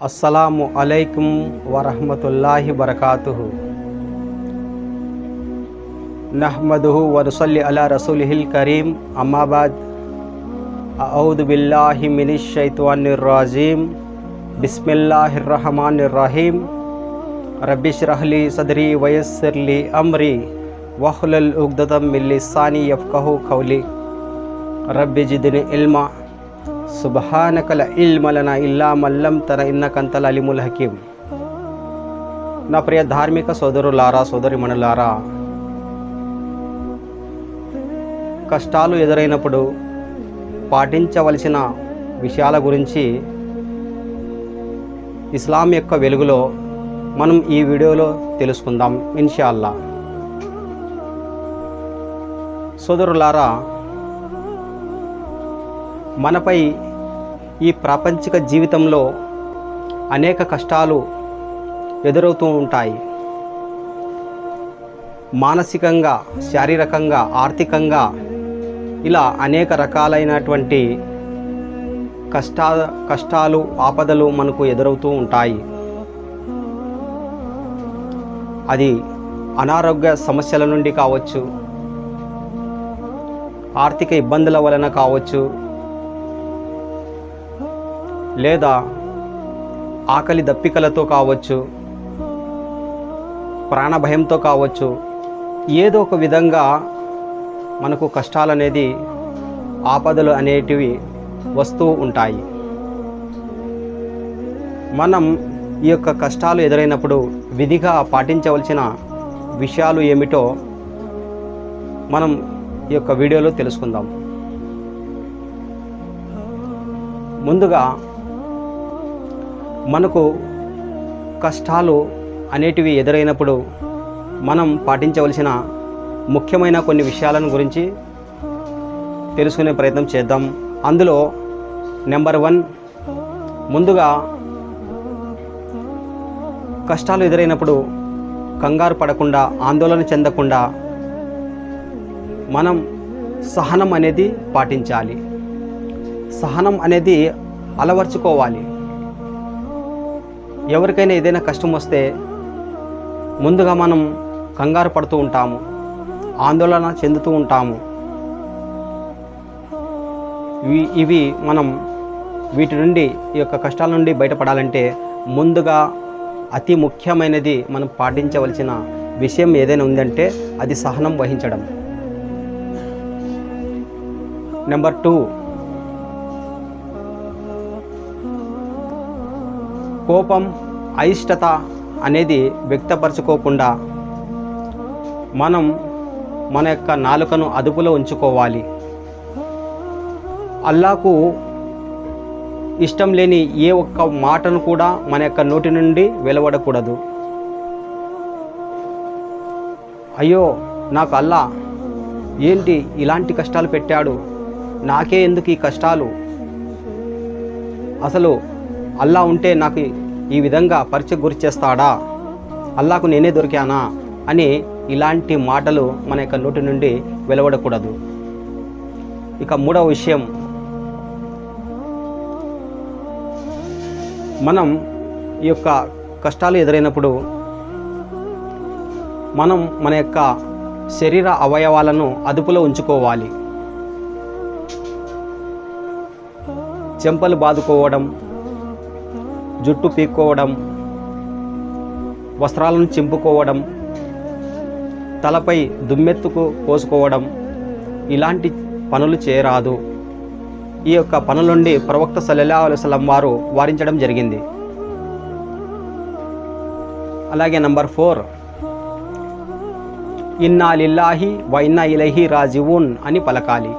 السلام علیکم ورحمۃ اللہ وبرکاتہ۔ نحمد ورسلی علی رسول الکریم، اما بعد، اعوذ باللہ من الشیطان الرجیم، بسم اللہ الرحمن الرحیم۔ ربش رحلی صدری ویسرلی امری وخل العدم من لسانی یفقہ قولی۔ رب جدن علمہ సుబహానకల ఇల్మలన ఇల్లా మల్లం తన ఇన్నకంతల అలిముల్ హకీం. నా ప్రియ ధార్మిక సోదరులారా సోదరిమణులారా కష్టాలు ఎదురైనప్పుడు పాటించవలసిన విషయాల గురించి ఇస్లాం యొక్క వెలుగులో మనం ఈ వీడియోలో తెలుసుకుందాం ఇన్షాల్లా సోదరులారా మనపై ఈ ప్రాపంచిక జీవితంలో అనేక కష్టాలు ఎదురవుతూ ఉంటాయి. మానసికంగా శారీరకంగా ఆర్థికంగా ఇలా అనేక రకాలైనటువంటి కష్టా కష్టాలు ఆపదలు మనకు ఎదురవుతూ ఉంటాయి. అది అనారోగ్య సమస్యల నుండి కావచ్చు ఆర్థిక ఇబ్బందుల వలన కావచ్చు లేదా ఆకలి దప్పికలతో కావచ్చు ప్రాణభయంతో కావచ్చు ఏదో ఒక విధంగా మనకు కష్టాలు అనేది ఆపదలు అనేటివి వస్తూ ఉంటాయి. మనం ఈ యొక్క కష్టాలు ఎదురైనప్పుడు విధిగా పాటించవలసిన విషయాలు ఏమిటో మనం ఈ యొక్క వీడియోలో తెలుసుకుందాం. ముందుగా మనకు కష్టాలు అనేటివి ఎదురైనప్పుడు మనం పాటించవలసిన ముఖ్యమైన కొన్ని విషయాలను గురించి తెలుసుకునే ప్రయత్నం చేద్దాం. అందులో నెంబర్ వన్ ముందుగా కష్టాలు ఎదురైనప్పుడు కంగారు పడకుండా ఆందోళన చెందకుండా మనం సహనం అనేది పాటించాలి. సహనం అనేది అలవర్చుకోవాలి. ఎవరికైనా ఏదైనా కష్టం వస్తే ముందుగా మనం కంగారు పడుతూ ఉంటాము ఆందోళన చెందుతూ ఉంటాము. ఇవి మనం వీటి నుండి ఈ యొక్క కష్టాల నుండి బయటపడాలంటే ముందుగా అతి ముఖ్యమైనది మనం పాటించవలసిన విషయం ఏదైనా ఉందంటే అది సహనం వహించడం. నెంబర్ టూ కోపం అయిష్టత అనేది వ్యక్తపరచుకోకుండా మనం మన యొక్క నాలుకను అదుపులో ఉంచుకోవాలి. అల్లాకు ఇష్టం లేని ఏ ఒక్క మాటను కూడా మన యొక్క నోటి నుండి వెలువడకూడదు. అయ్యో నాకు అల్లా ఏంటి ఇలాంటి కష్టాలు పెట్టాడు? నాకే ఎందుకు ఈ కష్టాలు? అసలు అల్లా ఉంటే నాకు ఈ విధంగా పరీక్ష గురి చేస్తాడా? అల్లాకు నేనే దొరికానా? అని ఇలాంటి మాటలు మన యొక్క నోటి నుండి వెలువడకూడదు. ఇక మూడవ విషయం. మనం ఈ యొక్క కష్టాలు ఎదురైనప్పుడు మనం మన యొక్క శరీర అవయవాలను అదుపులో ఉంచుకోవాలి. చెంపలు బాదుకోవడం జుట్టు పీక్కోవడం వస్త్రాలను చింపుకోవడం తలపై దుమ్మెత్తుకు పోసుకోవడం ఇలాంటి పనులు చేయరాదు. ఈ యొక్క పనుల నుండి ప్రవక్త సల్లల్లా అలైవలం వారు వారించడం జరిగింది. అలాగే నంబర్ ఫోర్. ఇన్నా లిల్లాహి వ ఇలహి రాజివున్ అని పలకాలి.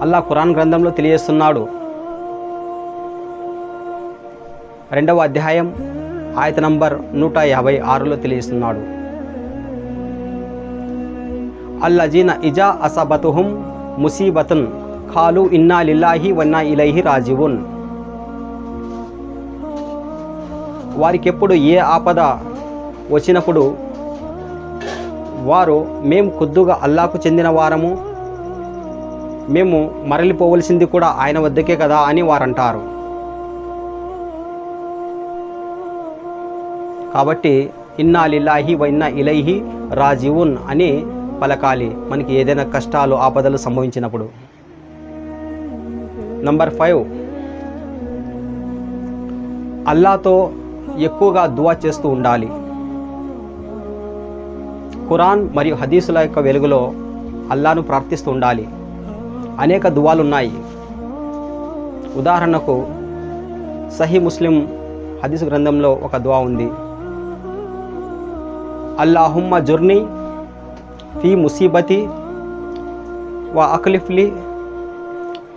అల్లా ఖురాన్ గ్రంథంలో తెలియజేస్తున్నాడు రెండవ అధ్యాయం ఆయత నంబర్ నూట యాభై ఆరులో తెలియజేస్తున్నాడు. అల్లజీన ఇజా అసబతుహుం ముసీబతున్ ఖాలు ఇన్నా లిల్లాహి వన్నా ఇలైహి రాజివున్. వారికి ఎప్పుడు ఏ ఆపద వచ్చినప్పుడు వారు మేము కొద్దుగా అల్లాకు చెందిన వారము మేము మరలిపోవలసింది కూడా ఆయన వద్దకే కదా అని వారంటారు. కాబట్టి ఇన్నా లిల్లాహి వ ఇలైహి రాజీవున్ అని పలకాలి. మనకి ఏదైనా కష్టాలు ఆపదలు సంభవించినప్పుడు. నంబర్ ఫైవ్ అల్లాతో ఎక్కువగా దువా చేస్తూ ఉండాలి. ఖురాన్ మరియు హదీసుల యొక్క వెలుగులో అల్లాను ప్రార్థిస్తూ ఉండాలి. అనేక దువాలు ఉన్నాయి. ఉదాహరణకు సహీ ముస్లిం హదీసు గ్రంథంలో ఒక దువా ఉంది. అల్లాహుమ్మ జుర్ని ఫీ ముసీబతి వా అక్లిఫ్లి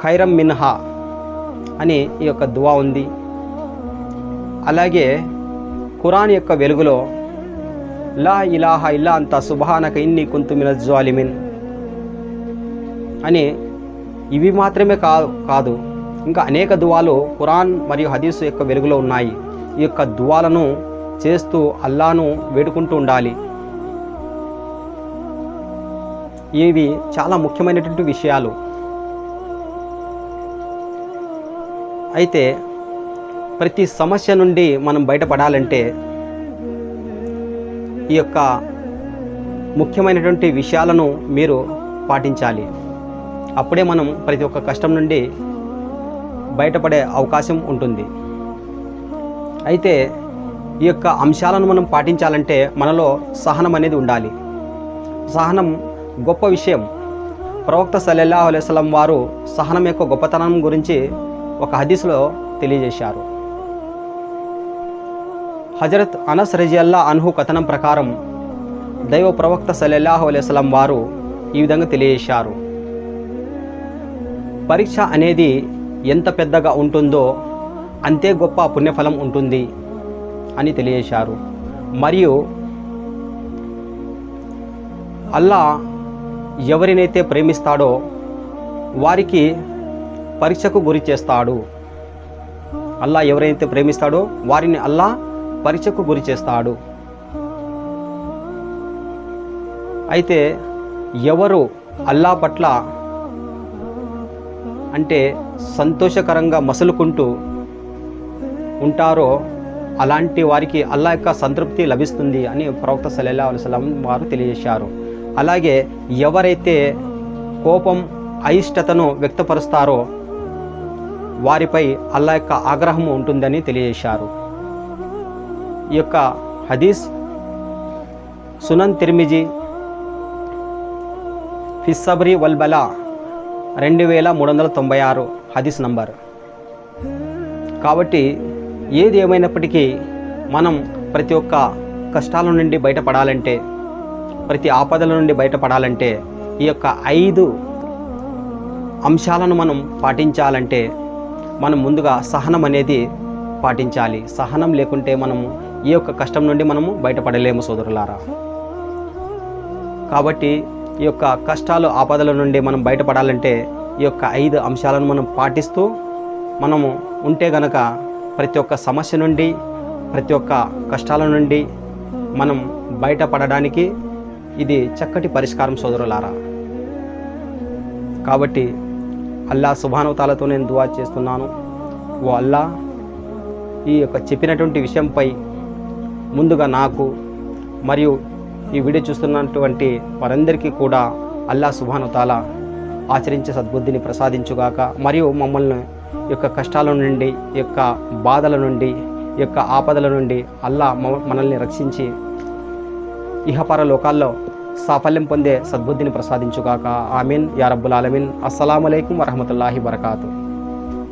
ఖైరం మిన్హా అని ఈ యొక్క దువా ఉంది. అలాగే ఖురాన్ యొక్క వెలుగులో లా ఇలాహ ఇల్లా అంత సుభానక ఇన్ని కుంతు మిన జ్వాలిమిన్ అని ఇవి మాత్రమే కాదు కాదు. ఇంకా అనేక దువాలు ఖురాన్ మరియు హదీసు యొక్క వెలుగులో ఉన్నాయి. ఈ యొక్క దువాలను చేస్తూ అల్లాను వేడుకుంటూ ఉండాలి. ఇవి చాలా ముఖ్యమైనటువంటి విషయాలు. అయితే ప్రతి సమస్య నుండి మనం బయటపడాలంటే ఈ యొక్క ముఖ్యమైనటువంటి విషయాలను మీరు పాటించాలి. అప్పుడే మనం ప్రతి ఒక్క కష్టం నుండి బయటపడే అవకాశం ఉంటుంది. అయితే ఈ యొక్క అంశాలను మనం పాటించాలంటే మనలో సహనం అనేది ఉండాలి. సహనం గొప్ప విషయం. ప్రవక్త సల్లల్లాహు అలైస్లం వారు సహనం యొక్క గొప్పతనం గురించి ఒక హదీసులో తెలియజేశారు. హజరత్ అనస్ రజియల్లా అన్హు కథనం ప్రకారం దైవ ప్రవక్త సల్లల్లాహు అలైస్లం వారు ఈ విధంగా తెలియజేశారు. పరీక్ష అనేది ఎంత పెద్దగా ఉంటుందో అంతే గొప్ప పుణ్యఫలం ఉంటుంది. అని తెలియజేశారు. మరియు అల్లా ఎవరినైతే ప్రేమిస్తాడో వారికి పరీక్షకు గురి చేస్తాడు. అల్లా ఎవరైతే ప్రేమిస్తాడో వారిని అల్లా పరీక్షకు గురి చేస్తాడు. అయితే ఎవరు అల్లా పట్ల అంటే సంతోషకరంగా మసులుకుంటూ ఉంటారో అలాంటి వారికి అల్లా యొక్క సంతృప్తి లభిస్తుంది అని ప్రవక్త సల్లల్లా అలుసలం వారు తెలియజేశారు. అలాగే ఎవరైతే కోపం అయిష్టతను వ్యక్తపరుస్తారో వారిపై అల్లా యొక్క ఆగ్రహం ఉంటుందని తెలియజేశారు. ఈ యొక్క హదీస్ సునన్ తిరిమిజీ ఫిస్సబ్రి వల్బలా రెండు వేల మూడు వందల తొంభై ఆరు హదీస్ నంబర్. కాబట్టి ఏది ఏమైనప్పటికీ మనం ప్రతి ఒక్క కష్టాల నుండి బయటపడాలంటే ప్రతి ఆపదల నుండి బయటపడాలంటే ఈ యొక్క ఐదు అంశాలను మనం పాటించాలంటే మనం ముందుగా సహనం అనేది పాటించాలి. సహనం లేకుంటే మనము ఈ యొక్క కష్టం నుండి మనము బయటపడలేము సోదరులారా. కాబట్టి ఈ యొక్క కష్టాలు ఆపదల నుండి మనం బయటపడాలంటే ఈ యొక్క ఐదు అంశాలను మనం పాటిస్తూ మనము ఉంటే గనక ప్రతి ఒక్క సమస్య నుండి ప్రతి ఒక్క కష్టాల నుండి మనం బయటపడడానికి ఇది చక్కటి పరిష్కారం సోదరులారా. కాబట్టి అల్లా శుభానుతాలతో నేను దువా చేస్తున్నాను. ఓ అల్లా ఈ యొక్క చెప్పినటువంటి విషయంపై ముందుగా నాకు మరియు ఈ వీడియో చూస్తున్నటువంటి వారందరికీ కూడా అల్లా సుభానుతాల ఆచరించే సద్బుద్ధిని ప్రసాదించుగాక మరియు మమ్మల్ని యొక్క కష్టాల నుండి ఈ యొక్క బాధల నుండి ఈ యొక్క ఆపదల నుండి అల్లా మనల్ని రక్షించి ఇహపర లోకాల్లో సాఫల్యం పొందే సద్బుద్ధిని ప్రసాదించుగాక. ఆమీన్. యారబ్బుల్ ఆలమీన్. అస్సలం అయికం వరహమతుల్లాహి వరకాతు.